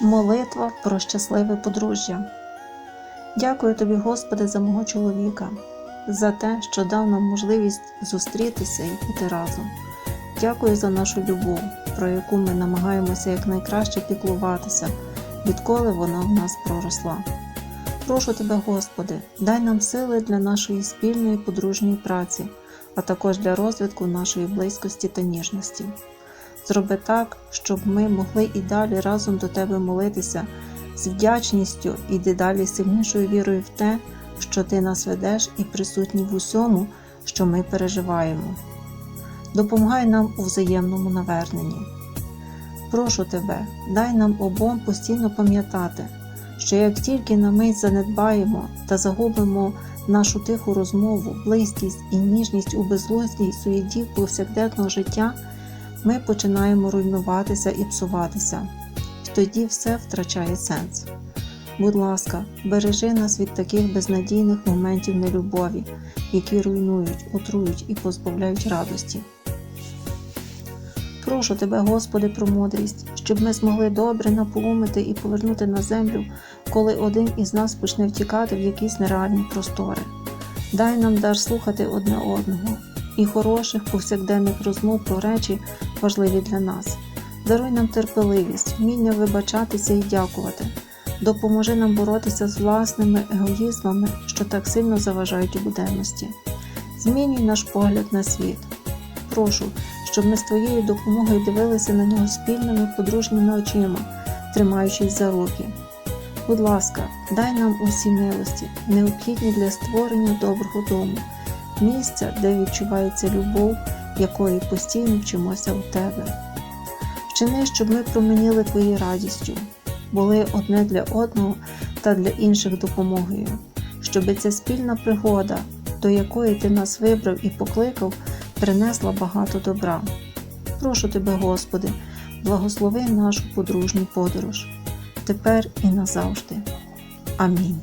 Молитва про щасливе подружжя. Дякую тобі, Господи, за мого чоловіка, за те, що дав нам можливість зустрітися і бути разом. Дякую за нашу любов, про яку ми намагаємося якнайкраще піклуватися, відколи вона в нас проросла. Прошу тебе, Господи, дай нам сили для нашої спільної подружньої праці, а також для розвитку нашої близькості та ніжності. Зроби так, щоб ми могли і далі разом до Тебе молитися з вдячністю і дедалі сильнішою вірою в те, що Ти нас ведеш і присутній в усьому, що ми переживаємо. Допомагай нам у взаємному наверненні. Прошу Тебе, дай нам обом постійно пам'ятати, що як тільки на мить занедбаємо та загубимо нашу тиху розмову, близькість і ніжність у безглуздій суєті повсякденного життя, ми починаємо руйнуватися і псуватися, тоді все втрачає сенс. Будь ласка, бережи нас від таких безнадійних моментів нелюбові, які руйнують, отрують і позбавляють радості. Прошу тебе, Господи, про мудрість, щоб ми змогли добре наполумити і повернути на землю, коли один із нас почне втікати в якісь нереальні простори. Дай нам дар слухати одне одного і хороших повсякденних розмов про речі, важливі для нас. Даруй нам терпеливість, вміння вибачатися і дякувати. Допоможи нам боротися з власними егоїзмами, що так сильно заважають у буденності. Змінюй наш погляд на світ. Прошу, щоб ми з твоєю допомогою дивилися на нього спільними подружніми очима, тримаючись за руки. Будь ласка, дай нам усі милості, необхідні для створення доброго дому, місця, де відчувається любов, якої постійно вчимося у тебе. Вчини, щоб ми променіли твоєю радістю, були одне для одного та для інших допомогою, щоб ця спільна пригода, до якої ти нас вибрав і покликав, принесла багато добра. Прошу тебе, Господи, благослови нашу подружню подорож, тепер і назавжди. Амінь.